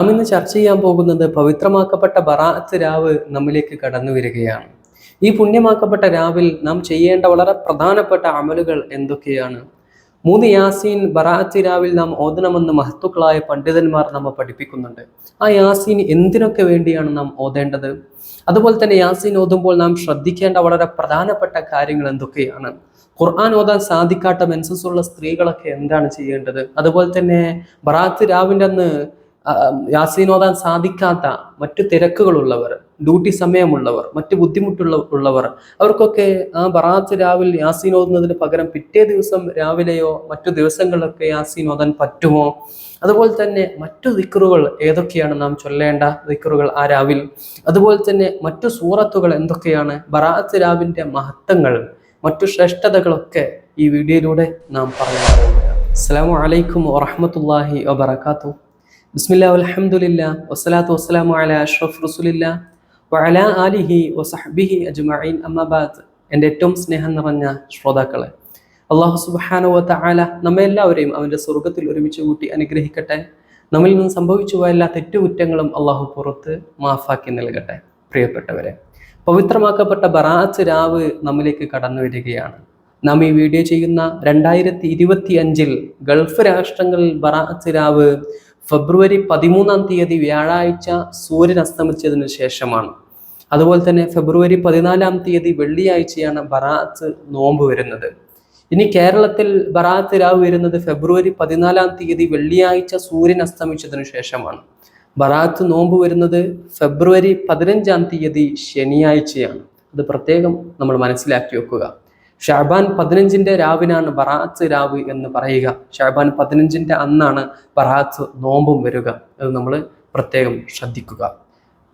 നാം ഇന്ന് ചർച്ച ചെയ്യാൻ പോകുന്നത് പവിത്രമാക്കപ്പെട്ട ബറാത്ത് രാവ് നമ്മിലേക്ക് കടന്നു വരികയാണ്. ഈ പുണ്യമാക്കപ്പെട്ട രാവിൽ നാം ചെയ്യേണ്ട വളരെ പ്രധാനപ്പെട്ട അമലുകൾ എന്തൊക്കെയാണ്? മൂന്ന് യാസീൻ ബറാഅത്ത് രാവിൽ നാം ഓതണമെന്ന് മഹത്തുക്കളായ പണ്ഡിതന്മാർ നമ്മെ പഠിപ്പിക്കുന്നുണ്ട്. ആ യാസീൻ എന്തിനൊക്കെ വേണ്ടിയാണ് നാം ഓതേണ്ടത്? അതുപോലെ തന്നെ യാസീൻ ഓതുമ്പോൾ നാം ശ്രദ്ധിക്കേണ്ട വളരെ പ്രധാനപ്പെട്ട കാര്യങ്ങൾ എന്തൊക്കെയാണ്? ഖുർആൻ ഓതാൻ സാധിക്കാത്ത മെൻസസ് ഉള്ള സ്ത്രീകളൊക്കെ എന്താണ് ചെയ്യേണ്ടത്? അതുപോലെ തന്നെ ബറാത്ത് രാവിന്റെ അന്ന് ഓതാൻ സാധിക്കാത്ത മറ്റു തിരക്കുകളുള്ളവർ ഡ്യൂട്ടി സമയമുള്ളവർ മറ്റു ബുദ്ധിമുട്ടുള്ള ഉള്ളവർ അവർക്കൊക്കെ ആ ബറാത്ത് രാവിലെ യാസീൻ ഓതുന്നതിന് പകരം പിറ്റേ ദിവസം രാവിലെയോ മറ്റു ദിവസങ്ങളിലൊക്കെ യാസീൻ ഓതാൻ പറ്റുമോ? അതുപോലെ തന്നെ മറ്റു ദിക്കറുകൾ ഏതൊക്കെയാണ് നാം ചൊല്ലേണ്ട ദിക്കറുകൾ ആ രാവിൽ? അതുപോലെ തന്നെ മറ്റു സൂറത്തുകൾ എന്തൊക്കെയാണ്? ബറാത്ത് രാവിന്റെ മഹത്വങ്ങൾ മറ്റു ശ്രേഷ്ഠതകളൊക്കെ ഈ വീഡിയോയിലൂടെ നാം പറഞ്ഞു അസ്സലാമു അലൈക്കും വറഹ്മത്തുള്ളാഹി വബറകാതുഹു. ബിസ്മില്ലാ അൽഹംദുലില്ലാ വസ്സലാത്തു വസ്സലാമു അലാ അഷ്റഫ് റസുലില്ലാ വഅലാ ആലിഹി വസഹ്ബിഹി അജ്മഈൻ. അമ്മാ ബഅദ് എന്റെ ഏറ്റവും സ്നേഹം നിറഞ്ഞ ശ്രോതാക്കളെ അള്ളാഹു സുബ്ഹാനഹു വ നമ്മെല്ലാവരെയും അവന്റെ സ്വർഗത്തിൽ ഒരുമിച്ച് കൂട്ടി അനുഗ്രഹിക്കട്ടെ. നമ്മിൽ നിന്ന് സംഭവിച്ചു പോയ എല്ലാ തെറ്റുകുറ്റങ്ങളും അള്ളാഹു പുറത്ത് മാഫാക്കി നൽകട്ടെ. പ്രിയപ്പെട്ടവരെ പവിത്രമാക്കപ്പെട്ട ബറാഅത്ത് രാവ് നമ്മിലേക്ക് കടന്നു വരികയാണ്. നാം ഈ വീഡിയോ ചെയ്യുന്ന രണ്ടായിരത്തി ഇരുപത്തി അഞ്ചിൽ ഗൾഫ് രാഷ്ട്രങ്ങളിൽ ബറാഅത്ത് രാവ് ഫെബ്രുവരി പതിമൂന്നാം തീയതി വ്യാഴാഴ്ച സൂര്യൻ അസ്തമിച്ചതിന് ശേഷമാണ്. അതുപോലെ തന്നെ ഫെബ്രുവരി പതിനാലാം തീയതി വെള്ളിയാഴ്ചയാണ് ബറാത്ത് നോമ്പ് വരുന്നത്. ഇനി കേരളത്തിൽ ബറാത്ത് രാവ് വരുന്നത് ഫെബ്രുവരി പതിനാലാം തീയതി വെള്ളിയാഴ്ച സൂര്യൻ അസ്തമിച്ചതിനു ശേഷമാണ്. ബറാത്ത് നോമ്പ് വരുന്നത് ഫെബ്രുവരി പതിനഞ്ചാം തീയതി ശനിയാഴ്ചയാണ്. അത് പ്രത്യേകം നമ്മൾ മനസ്സിലാക്കി വെക്കുക. ഷാബാൻ പതിനഞ്ചിന്റെ രാവിനാണ് ബറാത്ത് രാവ് എന്ന് പറയുക. ഷാബാൻ പതിനഞ്ചിന്റെ അന്നാണ് ബറാത്ത് നോമ്പും വരിക. അത് നമ്മൾ പ്രത്യേകം ശ്രദ്ധിക്കുക.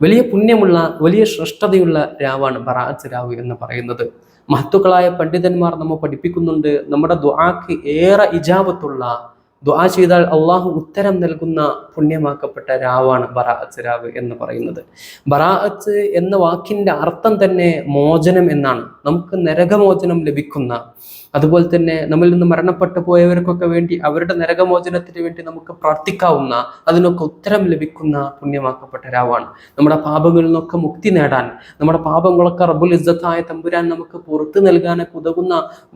വലിയ പുണ്യമുള്ള വലിയ ശ്രേഷ്ഠതയുള്ള രാവാണ് ബറാത്ത് രാവ് എന്ന് പറയുന്നത്. മഹത്തുക്കളായ പണ്ഡിതന്മാർ നമ്മൾ പഠിപ്പിക്കുന്നുണ്ട്. നമ്മുടെ ദുആക്ക് ഏറെ ഇജാബത്തുള്ള ദുആ ചെയ്താൽ അള്ളാഹു ഉത്തരം നൽകുന്ന പുണ്യമാക്കപ്പെട്ട രാവാണ് ബറാഅത്ത് രാവ് എന്ന് പറയുന്നത്. ബറാഅത്ത് എന്ന വാക്കിന്റെ അർത്ഥം തന്നെ മോചനം എന്നാണ്. നമുക്ക് നരകമോചനം ലഭിക്കുന്ന അതുപോലെ തന്നെ നമ്മിൽ നിന്ന് മരണപ്പെട്ടു പോയവർക്കൊക്കെ വേണ്ടി അവരുടെ നരകമോചനത്തിന് വേണ്ടി നമുക്ക് പ്രാർത്ഥിക്കാവുന്ന അതിനൊക്കെ ഉത്തരം ലഭിക്കുന്ന പുണ്യമാക്കപ്പെട്ട രാവാണ്. നമ്മുടെ പാപങ്ങളിൽ നിന്നൊക്കെ മുക്തി നേടാൻ നമ്മുടെ പാപങ്ങളൊക്കെ റബുൽ ഇസ്സത്തായ തമ്പുരാൻ നമുക്ക് പുറത്തു നൽകാനൊക്കെ ഉതകുന്ന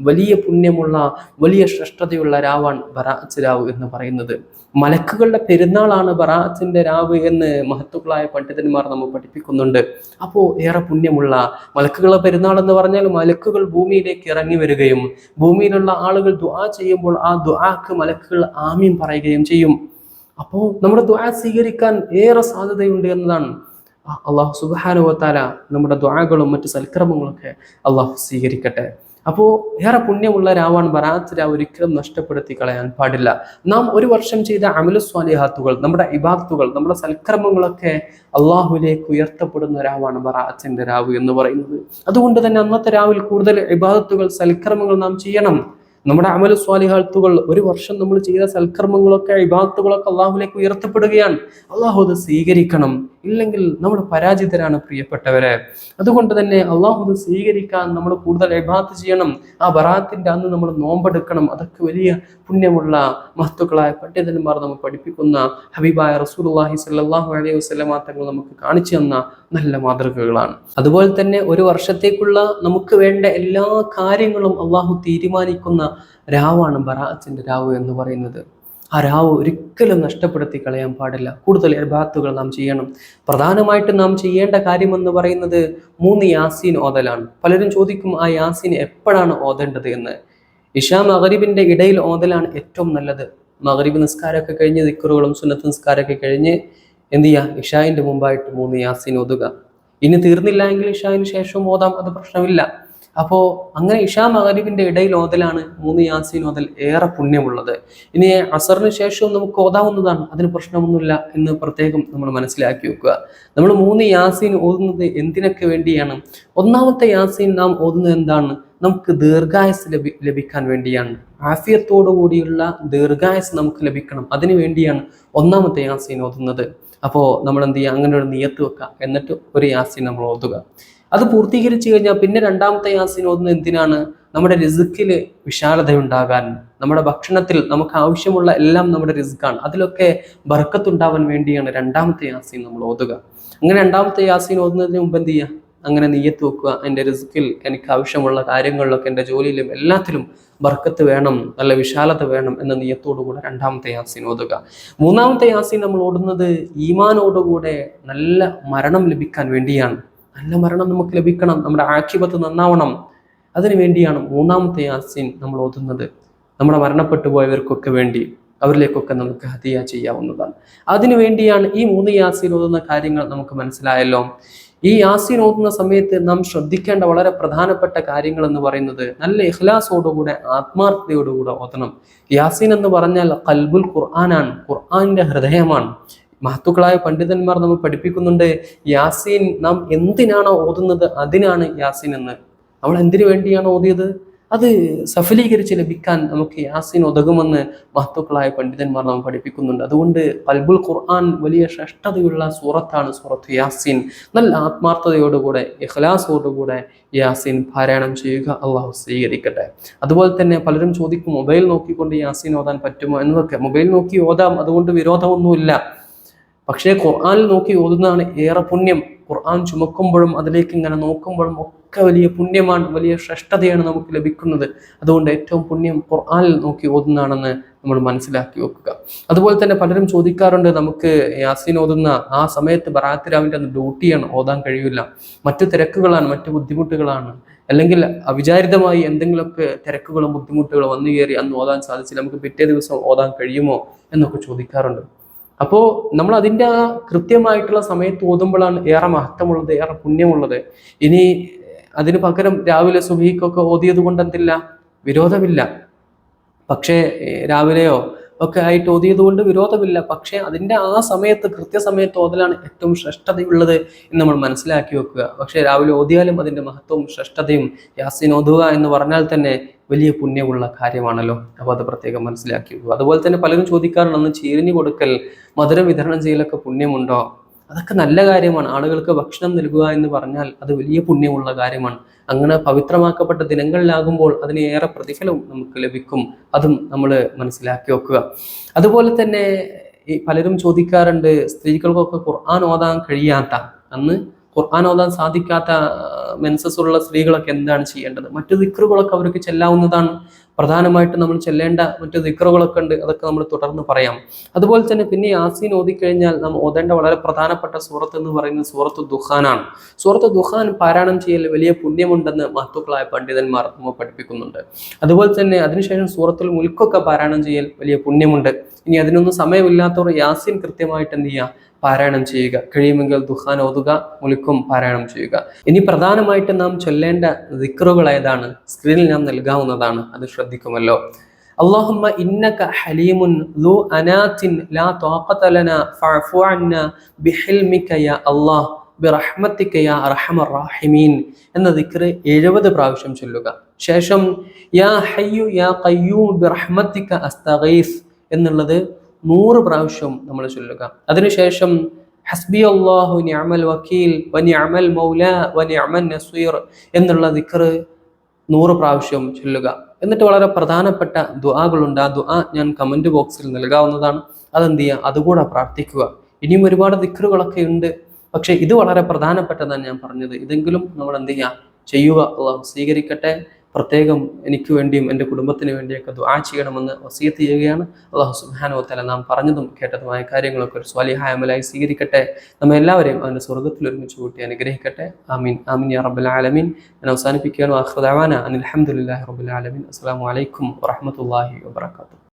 വലിയ പുണ്യമുള്ള വലിയ ശ്രേഷ്ഠതയുള്ള രാവാണ് ബറാഅത്ത് രാവ്. എന്ന് പറയുന്നത്. മലക്കുകളുടെ പെരുന്നാളാണ് ബറാത്തിന്റെ രാവ് എന്ന് മഹത്തുക്കളായ പണ്ഡിതന്മാർ നമ്മൾ പഠിപ്പിക്കുന്നുണ്ട്. അപ്പോൾ ഏറെ പുണ്യമുള്ള മലക്കുകളുടെ പെരുന്നാൾ എന്ന് പറഞ്ഞാൽ മലക്കുകൾ ഭൂമിയിലേക്ക് ഇറങ്ങി വരികയും ഭൂമിയിലുള്ള ആളുകൾ ദുആ ചെയ്യുമ്പോൾ ആ ദുആക്ക് മലക്കുകൾ ആമീൻ പറയുകയും ചെയ്യും. അപ്പോൾ നമ്മുടെ ദുആ സ്വീകരിക്കാൻ ഏറെ സാധ്യതയുണ്ട് എന്നതാണ്. അള്ളാഹു സുബാനുവത്താല നമ്മുടെ ദുആകളും മറ്റു സൽക്രമങ്ങളൊക്കെ അള്ളാഹു സ്വീകരിക്കട്ടെ. അപ്പോൾ ഏറെ പുണ്യമുള്ള രാവാണ് ബറാത്ത് രാവ് ഒരിക്കലും നഷ്ടപ്പെടുത്തി കളയാൻ പാടില്ല. നാം ഒരു വർഷം ചെയ്ത അമലു സ്വാലിഹാത്തുകൾ നമ്മുടെ ഇബാത്തുകൾ നമ്മുടെ സൽക്രമങ്ങളൊക്കെ അള്ളാഹുലേക്ക് ഉയർത്തപ്പെടുന്ന രാവാണ് ബറാത്തിന്റെ രാവ് എന്ന് പറയുന്നത്. അതുകൊണ്ട് തന്നെ അന്നത്തെ രാവിൽ കൂടുതൽ ഇബാദത്തുകൾ സൽക്രമങ്ങൾ നാം ചെയ്യണം. നമ്മുടെ അമല സ്വാലിഹാത്തുകൾ ഒരു വർഷം നമ്മൾ ചെയ്ത സൽക്കർമ്മങ്ങളൊക്കെ ഇബാത്തുകളൊക്കെ അള്ളാഹുലേക്ക് ഉയർത്തപ്പെടുകയാണ്. അള്ളാഹു അത് സ്വീകരിക്കണം. ഇല്ലെങ്കിൽ നമ്മൾ പരാജിതരാണ് പ്രിയപ്പെട്ടവരെ. അതുകൊണ്ട് തന്നെ അള്ളാഹു അത് സ്വീകരിക്കാൻ നമ്മൾ കൂടുതൽ എബാത്ത് ചെയ്യണം. ആ ബറാത്തിന്റെ അന്ന് നമ്മൾ നോമ്പെടുക്കണം. അതൊക്കെ വലിയ പുണ്യമുള്ള മഹത്തുക്കളായ പണ്ഡിതന്മാർ നമ്മൾ പഠിപ്പിക്കുന്ന ഹബീബായ റസൂലുള്ളാഹി സ്വല്ലല്ലാഹു അലൈഹി വസ്ലമാ തങ്ങൾ നമുക്ക് കാണിച്ചു തന്ന നല്ല മാതൃകകളാണ്. അതുപോലെ തന്നെ ഒരു വർഷത്തേക്കുള്ള നമുക്ക് വേണ്ട എല്ലാ കാര്യങ്ങളും അള്ളാഹു തീരുമാനിക്കുന്ന രാവാണ് ബറാഅത്തിന്റെ രാവ് എന്ന് പറയുന്നത്. ആ ഒരിക്കലും നഷ്ടപ്പെടുത്തി കളയാൻ പാടില്ല. കൂടുതൽ എബാത്തുകൾ നാം ചെയ്യണം. പ്രധാനമായിട്ടും നാം ചെയ്യേണ്ട കാര്യമെന്ന് പറയുന്നത് മൂന്ന് യാസീൻ ഓതലാണ്. പലരും ചോദിക്കും ആ യാസീൻ എപ്പോഴാണ് ഓതേണ്ടത്? എന്ന്. ഇഷാ മഗരിബിന്റെ ഇടയിൽ ഓതലാണ് ഏറ്റവും നല്ലത്. മഗരിബ് നിസ്കാരമൊക്കെ കഴിഞ്ഞ് ദിക്കറുകളും സുന്നത്ത് നിസ്കാരമൊക്കെ കഴിഞ്ഞ് എന്ത് ചെയ്യുക ഇഷായിന്റെ മുമ്പായിട്ട് മൂന്ന് യാസീൻ ഓതുക. ഇനി തീർന്നില്ല എങ്കിൽ ഇഷായിന് ശേഷവും ഓതാം അത് പ്രശ്നമില്ല. അപ്പോ അങ്ങനെ ഇഷാ മഗരിബിന്റെ ഇടയിൽ ഓതലാണ് മൂന്ന് യാസീൻ ഓതൽ ഏറെ പുണ്യമുള്ളത്. ഇനി അസറിന് ശേഷവും നമുക്ക് ഓതാവുന്നതാണ്. അതിന് പ്രശ്നമൊന്നുമില്ല എന്ന് പ്രത്യേകം നമ്മൾ മനസ്സിലാക്കി വെക്കുക. നമ്മൾ മൂന്ന് യാസീൻ ഓതുന്നത് എന്തിനൊക്കെ വേണ്ടിയാണ്? ഒന്നാമത്തെ യാസീൻ നാം ഓതുന്നത് എന്താണ്? നമുക്ക് ദീർഘായസ് ലഭി ലഭിക്കാൻ വേണ്ടിയാണ്. ആഫിയത്തോടു കൂടിയുള്ള ദീർഘായസ് നമുക്ക് ലഭിക്കണം. അതിനു വേണ്ടിയാണ് ഒന്നാമത്തെ യാസീൻ ഓതുന്നത്. അപ്പോൾ നമ്മൾ എന്ത് ചെയ്യുക? അങ്ങനെ ഒരു നിയത്ത് വെക്കുക. എന്നിട്ട് ഒരു യാസീൻ നമ്മൾ ഓതുക. അത് പൂർത്തീകരിച്ചു കഴിഞ്ഞാൽ പിന്നെ രണ്ടാമത്തെ യാസിൻ ഓതുന്നത് എന്തിനാണ്? നമ്മുടെ റിസുക്കിൽ വിശാലതയുണ്ടാകാൻ നമ്മുടെ ഭക്ഷണത്തിൽ നമുക്ക് ആവശ്യമുള്ള എല്ലാം നമ്മുടെ റിസ്ക്കാണ് അതിലൊക്കെ ബർക്കത്തുണ്ടാവാൻ വേണ്ടിയാണ് രണ്ടാമത്തെ യാസിൻ നമ്മൾ ഓതുക. അങ്ങനെ രണ്ടാമത്തെ യാസിൻ ഓതുന്നതിന് മുമ്പ് എന്ത് ചെയ്യുക? അങ്ങനെ നെയ്യത്ത് വെക്കുക. എന്റെ റിസ്ക്കിൽ എനിക്ക് ആവശ്യമുള്ള കാര്യങ്ങളിലൊക്കെ എന്റെ ജോലിയിലും എല്ലാത്തിലും ബർക്കത്ത് വേണം നല്ല വിശാലത വേണം എന്ന നെയ്യത്തോടുകൂടെ രണ്ടാമത്തെ യാസിൻ ഓതുക. മൂന്നാമത്തെ യാസിൻ നമ്മൾ ഓടുന്നത് ഈമാനോടുകൂടെ നല്ല മരണം ലഭിക്കാൻ വേണ്ടിയാണ്. നല്ല മരണം നമുക്ക് ലഭിക്കണം നമ്മുടെ ആക്ഷേപത്ത് നന്നാവണം. അതിനു വേണ്ടിയാണ് മൂന്നാമത്തെ യാസീൻ നമ്മൾ ഓതുന്നത്. നമ്മുടെ മരണപ്പെട്ടു പോയവർക്കൊക്കെ വേണ്ടി അവരിലേക്കൊക്കെ നമുക്ക് ഹതിയ ചെയ്യാവുന്നതാണ്. അതിനു വേണ്ടിയാണ് ഈ മൂന്ന് യാസീൻ ഓതുന്ന കാര്യങ്ങൾ നമുക്ക് മനസ്സിലായല്ലോ. ഈ യാസീൻ ഓതുന്ന സമയത്ത് നാം ശ്രദ്ധിക്കേണ്ട വളരെ പ്രധാനപ്പെട്ട കാര്യങ്ങൾ എന്ന് പറയുന്നത് നല്ല ഇഖ്ലാസോടുകൂടെ ആത്മാർത്ഥതയോടുകൂടെ ഓതണം. യാസീൻ എന്ന് പറഞ്ഞാൽ കൽബുൽ ഖുർആനാണ് ഖുർആാനിന്റെ ഹൃദയമാണ്. മഹത്തുക്കളായ പണ്ഡിതന്മാർ നമ്മൾ പഠിപ്പിക്കുന്നുണ്ട് യാസീൻ നാം എന്തിനാണോ ഓതുന്നത് അതിനാണ് യാസീൻ എന്ന്. നമ്മൾ എന്തിനു വേണ്ടിയാണ് ഓതിയത്? അത് സഫലീകരിച്ച് ലഭിക്കാൻ നമുക്ക് യാസീൻ ഉതകുമെന്ന് മഹത്തുക്കളായ പണ്ഡിതന്മാർ നാം പഠിപ്പിക്കുന്നുണ്ട്. അതുകൊണ്ട് കൽബുൽ ഖുർആൻ വലിയ ശ്രേഷ്ഠതയുള്ള സൂറത്താണ് സൂറത്ത് യാസീൻ. നല്ല ആത്മാർത്ഥതയോടുകൂടെ ഇഖ്ലാസോടുകൂടെ യാസീൻ പാരായണം ചെയ്യുക അള്ളാഹു സ്വീകരിക്കട്ടെ. അതുപോലെ തന്നെ പലരും ചോദിക്കും മൊബൈൽ നോക്കിക്കൊണ്ട് യാസീൻ ഓതാൻ പറ്റുമോ? എന്നൊക്കെ മൊബൈൽ നോക്കി ഓതാം അതുകൊണ്ട് വിരോധമൊന്നുമില്ല. പക്ഷേ ഖുർആാനിൽ നോക്കി ഓതുന്നതാണ് ഏറെ പുണ്യം. ഖുർആൻ ചുമക്കുമ്പോഴും അതിലേക്ക് ഇങ്ങനെ നോക്കുമ്പോഴും ഒക്കെ വലിയ പുണ്യമാണ് വലിയ ശ്രേഷ്ഠതയാണ് നമുക്ക് ലഭിക്കുന്നത്. അതുകൊണ്ട് ഏറ്റവും പുണ്യം ഖുർആാനിൽ നോക്കി ഓതുന്നതാണെന്ന് നമ്മൾ മനസ്സിലാക്കി വെക്കുക. അതുപോലെ തന്നെ പലരും ചോദിക്കാറുണ്ട് നമുക്ക് യാസീൻ ഓതുന്ന ആ സമയത്ത് ബറാത്തിരാവിന്റെ അന്ന് ഡ്യൂട്ടിയാണ് ഓതാൻ കഴിയില്ല മറ്റു തിരക്കുകളാണ് മറ്റു ബുദ്ധിമുട്ടുകളാണ്. അല്ലെങ്കിൽ അവിചാരിതമായി എന്തെങ്കിലുമൊക്കെ തിരക്കുകളും ബുദ്ധിമുട്ടുകളും വന്നു കയറി അന്ന് ഓതാൻ സാധിച്ചില്ല. നമുക്ക് പിറ്റേ ദിവസം ഓതാൻ കഴിയുമോ? എന്നൊക്കെ ചോദിക്കാറുണ്ട്. അപ്പോൾ നമ്മൾ അതിന്റെ ആ കൃത്യമായിട്ടുള്ള സമയത്ത് ഓതുമ്പോഴാണ് ഏറെ മഹത്വമുള്ളത് ഏറെ പുണ്യമുള്ളത്. ഇനി അതിന് പകരം രാവിലെ സുബഹിക്കൊക്കെ ഓതിയത് കൊണ്ട് എന്തില്ല വിരോധമില്ല. പക്ഷേ രാവിലെയോ ഒക്കെ ആയിട്ട് ഓതിയത് കൊണ്ട് വിരോധമില്ല. പക്ഷേ അതിന്റെ ആ സമയത്ത് കൃത്യസമയത്ത് ഓതലാണ് ഏറ്റവും ശ്രേഷ്ഠതയുള്ളത് എന്ന് നമ്മൾ മനസ്സിലാക്കി വെക്കുക. പക്ഷേ രാവിലെ ഓതിയാലും അതിന്റെ മഹത്വവും ശ്രേഷ്ഠതയും യാസിൻ ഓതുക എന്ന് പറഞ്ഞാൽ തന്നെ വലിയ പുണ്യമുള്ള കാര്യമാണല്ലോ. അപ്പോൾ അത് പ്രത്യേകം മനസ്സിലാക്കി അതുപോലെ തന്നെ പലരും ചോദിക്കാറുണ്ട് അന്ന് ചീരിഞ്ഞു കൊടുക്കൽ മധുരം വിതരണം ചെയ്യലൊക്കെ പുണ്യമുണ്ടോ? അതൊക്കെ നല്ല കാര്യമാണ്. ആളുകൾക്ക് ഭക്ഷണം നൽകുക എന്ന് പറഞ്ഞാൽ അത് വലിയ പുണ്യമുള്ള കാര്യമാണ്. അങ്ങനെ പവിത്രമാക്കപ്പെട്ട ദിനങ്ങളിലാകുമ്പോൾ അതിന് ഏറെ പ്രതിഫലവും നമുക്ക് ലഭിക്കും. അതും നമ്മൾ മനസ്സിലാക്കി വെക്കുക. അതുപോലെ തന്നെ പലരും ചോദിക്കാറുണ്ട് സ്ത്രീകൾക്കൊക്കെ ഖുർആൻ ഓതാൻ കഴിയാത്ത അന്ന് ഖുർആൻ ഓതാൻ സാധിക്കാത്ത മെൻസസ് ഉള്ള സ്ത്രീകളൊക്കെ എന്താണ് ചെയ്യേണ്ടത്? മറ്റു ദിക്റുകളൊക്കെ അവർക്ക് ചെല്ലാവുന്നതാണ്. പ്രധാനമായിട്ട് നമ്മൾ ചെല്ലേണ്ട മറ്റു ദിക്റുകളൊക്കെ ഉണ്ട് അതൊക്കെ നമ്മൾ തുടർന്ന് പറയാം. അതുപോലെ തന്നെ പിന്നെ യാസീൻ ഓതിക്കഴിഞ്ഞാൽ നാം ഓതേണ്ട വളരെ പ്രധാനപ്പെട്ട സൂറത്ത് എന്ന് പറയുന്നത് സൂറത്ത് ദുഹാനാണ് സൂറത്ത് ദുഹാൻ പാരായണം ചെയ്യൽ വലിയ പുണ്യമുണ്ടെന്ന് മഹത്തുക്കളായ പണ്ഡിതന്മാർ നമ്മൾ പഠിപ്പിക്കുന്നുണ്ട്. അതുപോലെ തന്നെ അതിനുശേഷം സൂറത്തുൽ മുൽക്കൊക്കെ പാരായണം ചെയ്യൽ വലിയ പുണ്യമുണ്ട്. ഇനി അതിനൊന്നും സമയമില്ലാത്തവർ യാസീൻ കൃത്യമായിട്ട് എന്ത് ചെയ്യുക? പാരായണം ചെയ്യുക കഴിയുമെങ്കിൽ ദുഖാൻ ഓതുക മുലിക്കും പാരായണം ചെയ്യുക ഇനി പ്രധാനമായിട്ട് നാം ചൊല്ലേണ്ട ദിക്റുകൾ ഏതാണ് സ്ക്രീനിൽ നാം നൽകാവുന്നതാണ് അത് ശ്രദ്ധിക്കുമല്ലോ اللهم إنك حليم ذو أنات لا طاقة لنا فاعف عنا بحلمك يا الله ബിറഹ്മത്തിക്ക യാ അർഹമർ റാഹിമീൻ എന്ന ദിക്റ് എഴുപത് പ്രാവശ്യം ചൊല്ലുക ശേഷം യാ ഹയ്യു യാ ഖയ്യൂം ബിറഹ്മത്തിക്ക അസ്തഗീസ് എന്നുള്ളത് നൂറ് പ്രാവശ്യം നമ്മൾ ചൊല്ലുക. അതിനുശേഷം ഹസ്ബി അള്ളാഹു നിഅമൽ വക്കീൽ വനി അമൽ മൗല വനി അമൽ നസീർ എന്നുള്ള ദിക്കർ നൂറ് പ്രാവശ്യം ചൊല്ലുക. എന്നിട്ട് വളരെ പ്രധാനപ്പെട്ട ദുആകളുണ്ട്. ആ ദുആ ഞാൻ കമന്റ് ബോക്സിൽ നൽകാവുന്നതാണ്. അതെന്ത് ചെയ്യുക? അതുകൂടെ പ്രാർത്ഥിക്കുക. ഇനിയും ഒരുപാട് ദിക്കറുകളൊക്കെ ഉണ്ട്. പക്ഷേ ഇത് വളരെ പ്രധാനപ്പെട്ടതാണ് ഞാൻ പറഞ്ഞത്. ഇതെങ്കിലും നമ്മൾ എന്ത് ചെയ്യുക? ചെയ്യുക. അള്ളാഹു സ്വീകരിക്കട്ടെ. പ്രത്യേകം എനിക്ക് വേണ്ടിയും എന്റെ കുടുംബത്തിന് വേണ്ടിയൊക്കെ ദുആ ചെയ്യണമെന്ന് വസീയത്ത് ചെയ്യുകയാണ്. അള്ളാഹു വതആല നാം പറഞ്ഞതും കേട്ടതുമായ കാര്യങ്ങളൊക്കെ ഒരു സ്വാലിഹായ അമലായി സ്വീകരിക്കട്ടെ. നമ്മൾ എല്ലാവരെയും അവന്റെ സ്വർഗത്തിൽ ഒരുമിച്ച് കൂട്ടി അനുഗ്രഹിക്കട്ടെ. ആമീൻ. ആമീൻ യാ റബ്ബൽ ആലമീൻ. ഞാൻ അവസാനിപ്പിക്കുകയാണ്. ദഅവാന അനിൽ ഹംദുലില്ലാഹി റബ്ബിൽ ആലമീൻ. അസ്സലാമു അലൈക്കും വറഹ്മത്തുള്ളാഹി വബറകാതുഹു.